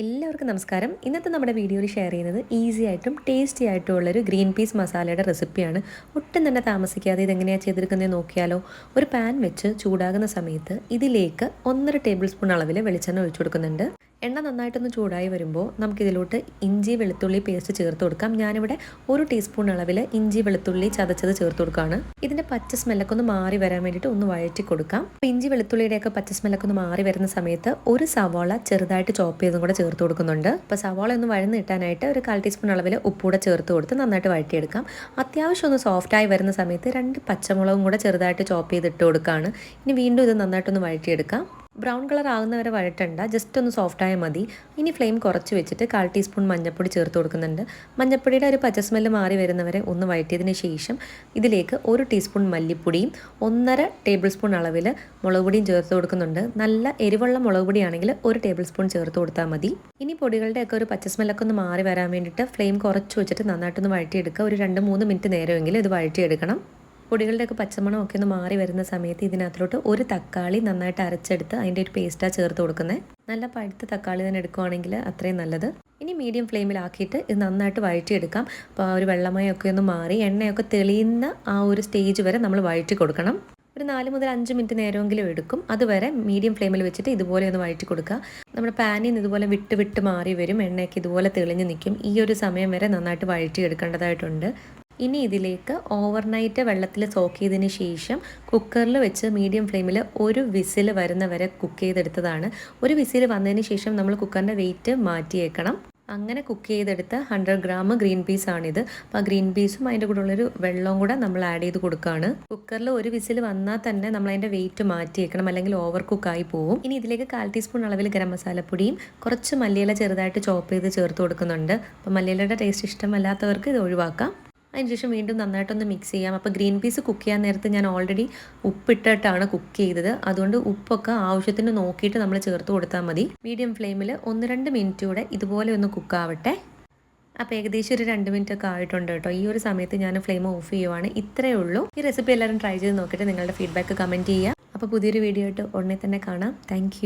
എല്ലാവർക്കും നമസ്കാരം. ഇന്നത്തെ നമ്മുടെ വീഡിയോയിൽ ഷെയർ ചെയ്യുന്നത് ഈസി ആയിട്ടും ടേസ്റ്റി ആയിട്ടും ഉള്ളൊരു ഗ്രീൻ പീസ് മസാലയുടെ റെസിപ്പിയാണ് ഒട്ടും തന്നെ താമസിക്കാതെ ഇതെങ്ങനെയാണ് ചെയ്തെടുക്കുന്നത് നോക്കിയാലോ? ഒരു പാൻ വെച്ച് ചൂടാകുന്ന സമയത്ത് ഇതിലേക്ക് ഒന്നര ടേബിൾ സ്പൂൺ അളവിൽ വെളിച്ചെണ്ണ ഒഴിച്ചു കൊടുക്കുന്നുണ്ട്. എണ്ണ നന്നായിട്ടൊന്ന് ചൂടായി വരുമ്പോൾ നമുക്കിതിലോട്ട് ഇഞ്ചി വെളുത്തുള്ളി പേസ്റ്റ് ചേർത്ത് കൊടുക്കാം. ഞാനിവിടെ ഒരു ടീസ്പൂൺ അളവിൽ ഇഞ്ചി വെളുത്തുള്ളി ചതച്ചത് ചേർത്ത് കൊടുക്കുകയാണ്. ഇതിന്റെ പച്ച സ്മെല്ലൊക്കെ ഒന്ന് മാറി വരാൻ വേണ്ടിയിട്ട് ഒന്ന് വഴറ്റി കൊടുക്കാം. അപ്പോൾ ഇഞ്ചി വെളുത്തുള്ളിയുടെയൊക്കെ പച്ച സ്മെല്ലൊക്കെ ഒന്ന് മാറി വരുന്ന സമയത്ത് ഒരു സവാള ചെറുതായിട്ട് ചോപ്പ് ചെയ്തും കൂടെ ചേർത്ത് കൊടുക്കുന്നുണ്ട്. അപ്പോൾ സവാള ഒന്ന് വഴന്ന് കിട്ടാനായിട്ട് ഒരു കാൽ ടീസ്പൂൺ അളവിൽ ഉപ്പൂടെ ചേർത്ത് കൊടുത്ത് നന്നായിട്ട് വഴറ്റിയെടുക്കാം. അത്യാവശ്യം ഒന്ന് സോഫ്റ്റായി വരുന്ന സമയത്ത് രണ്ട് പച്ചമുളകും കൂടെ ചെറുതായിട്ട് ചോപ്പ് ചെയ്തിട്ട് കൊടുക്കുകയാണ്. ഇനി വീണ്ടും ഇത് നന്നായിട്ടൊന്ന് വഴറ്റിയെടുക്കാം. ബ്രൗൺ കളർ ആകുന്നവരെ വഴറ്റണ്ട. ജസ്റ്റ് ഒന്ന് സോഫ്റ്റ് ആയാൽ മതി. ഇനി ഫ്ലെയിം കുറച്ച് വെച്ചിട്ട് കാൽ ടീസ്പൂൺ മഞ്ഞൾപ്പൊടി ചേർത്ത് കൊടുക്കുന്നുണ്ട്. മഞ്ഞൾപ്പൊടിയുടെ ഒരു പച്ച സ്മെല്ല് മാറി വരുന്നവരെ ഒന്ന് വഴറ്റിയതിന് ശേഷം ഇതിലേക്ക് ഒരു ടീസ്പൂൺ മല്ലിപ്പൊടിയും ഒന്നര ടേബിൾ സ്പൂൺ അളവിൽ മുളക് പൊടിയും ചേർത്ത് കൊടുക്കുന്നുണ്ട്. നല്ല എരിവുള്ള മുളക് പൊടിയാണെങ്കിൽ ഒരു ടേബിൾ സ്പൂൺ ചേർത്ത് കൊടുത്താൽ മതി. ഇനി പൊടികളുടെയൊക്കെ ഒരു പച്ച സ്മെല്ലൊക്കെ ഒന്ന് മാറി വരാൻ വേണ്ടിയിട്ട് ഫ്ലെയിം കുറച്ച് വെച്ചിട്ട് നന്നായിട്ടൊന്ന് വഴറ്റിയെടുക്കുക. ഒരു രണ്ട് മൂന്ന് മിനിറ്റ് നേരമെങ്കിലും ഇത് വഴറ്റിയെടുക്കണം. പൊടികളുടെയൊക്കെ പച്ചമണം ഒക്കെ ഒന്ന് മാറി വരുന്ന സമയത്ത് ഇതിനകത്തോട്ട് ഒരു തക്കാളി നന്നായിട്ട് അരച്ചെടുത്ത് അതിന്റെ ഒരു പേസ്റ്റാണ് ചേർത്ത് കൊടുക്കുന്നത് നല്ല പഴുത്ത തക്കാളി തന്നെ എടുക്കുവാണെങ്കിൽ അത്രയും നല്ലത്. ഇനി മീഡിയം ഫ്ലെയിമിലാക്കിയിട്ട് ഇത് നന്നായിട്ട് വഴറ്റിയെടുക്കാം. അപ്പോൾ ഒരു വെള്ളമയൊക്കെ ഒന്ന് മാറി എണ്ണയൊക്കെ തെളിയുന്ന ആ ഒരു സ്റ്റേജ് വരെ നമ്മൾ വഴറ്റി കൊടുക്കണം. ഒരു നാല് മുതൽ അഞ്ച് മിനിറ്റ് നേരമെങ്കിലും എടുക്കും. അതുവരെ മീഡിയം ഫ്ലെയിമിൽ വെച്ചിട്ട് ഇതുപോലെ ഒന്ന് വഴറ്റി കൊടുക്കുക. നമ്മുടെ പാനിൽ നിന്ന് ഇതുപോലെ വിട്ട് വിട്ട് മാറി വരും. എണ്ണയൊക്കെ ഇതുപോലെ തെളിഞ്ഞ് നിൽക്കും. ഈ ഒരു സമയം വരെ നന്നായിട്ട് വഴറ്റി എടുക്കേണ്ടതായിട്ടുണ്ട് ഇനി ഇതിലേക്ക് ഓവർനൈറ്റ് വെള്ളത്തിൽ സോക്ക് ചെയ്തതിന് ശേഷം കുക്കറിൽ വെച്ച് മീഡിയം ഫ്ലെയിമിൽ ഒരു വിസിൽ വരുന്നവരെ കുക്ക് ചെയ്തെടുത്തതാണ്. ഒരു വിസിൽ വന്നതിന് ശേഷം നമ്മൾ കുക്കറിന്റെ വെയിറ്റ് മാറ്റിയേക്കണം. അങ്ങനെ കുക്ക് ചെയ്തെടുത്ത ഹൺഡ്രഡ് ഗ്രാം ഗ്രീൻ പീസ് ആണിത്. അപ്പോൾ ആ ഗ്രീൻ പീസും അതിന്റെ കൂടെ ഉള്ളൊരു വെള്ളവും കൂടെ നമ്മൾ ആഡ് ചെയ്ത് കൊടുക്കുകയാണ് കുക്കറിൽ ഒരു വിസിൽ വന്നാൽ തന്നെ നമ്മൾ അതിന്റെ വെയിറ്റ് മാറ്റിയേക്കണം. അല്ലെങ്കിൽ ഓവർ കുക്കായി പോവും. ഇനി ഇതിലേക്ക് കാൽ ടീസ്പൂൺ അളവിൽ ഗരം മസാലപ്പൊടിയും കുറച്ച് മല്ലിയില ചെറുതായിട്ട് ചോപ്പ് ചെയ്ത് ചേർത്ത് കൊടുക്കുന്നുണ്ട്. അപ്പോൾ മല്ലിയിലയുടെ ടേസ്റ്റ് ഇഷ്ടമല്ലാത്തവർക്ക് ഇത് ഒഴിവാക്കാം. അതിനുശേഷം വീണ്ടും നന്നായിട്ടൊന്ന് മിക്സ് ചെയ്യാം. അപ്പോൾ ഗ്രീൻ പീസ് കുക്ക് ചെയ്യാൻ നേരത്ത് ഞാൻ ഓൾറെഡി ഉപ്പിട്ടിട്ടാണ് കുക്ക് ചെയ്തത്. അതുകൊണ്ട് ഉപ്പൊക്കെ ആവശ്യത്തിന് നോക്കിയിട്ട് നമ്മൾ ചേർത്ത് കൊടുത്താൽ മതി. മീഡിയം ഫ്ലെയിമിൽ ഒന്ന് രണ്ട് മിനിറ്റ് കൂടെ ഇതുപോലെ ഒന്ന് കുക്കാവട്ടെ അപ്പോൾ ഏകദേശം ഒരു രണ്ട് മിനിറ്റ് ഒക്കെ ആയിട്ടുണ്ട് കേട്ടോ. ഈ ഒരു സമയത്ത് ഞാൻ ഫ്ലെയിം ഓഫ് ചെയ്യുവാണ്. ഇത്രയേ ഉള്ളൂ. ഈ റെസിപ്പി എല്ലാവരും ട്രൈ ചെയ്ത് നോക്കിയിട്ട് നിങ്ങളുടെ ഫീഡ്ബാക്ക് കമന്റ് ചെയ്യുക. അപ്പോൾ പുതിയൊരു വീഡിയോ ആയിട്ട് ഉടനെ തന്നെ കാണാം. താങ്ക്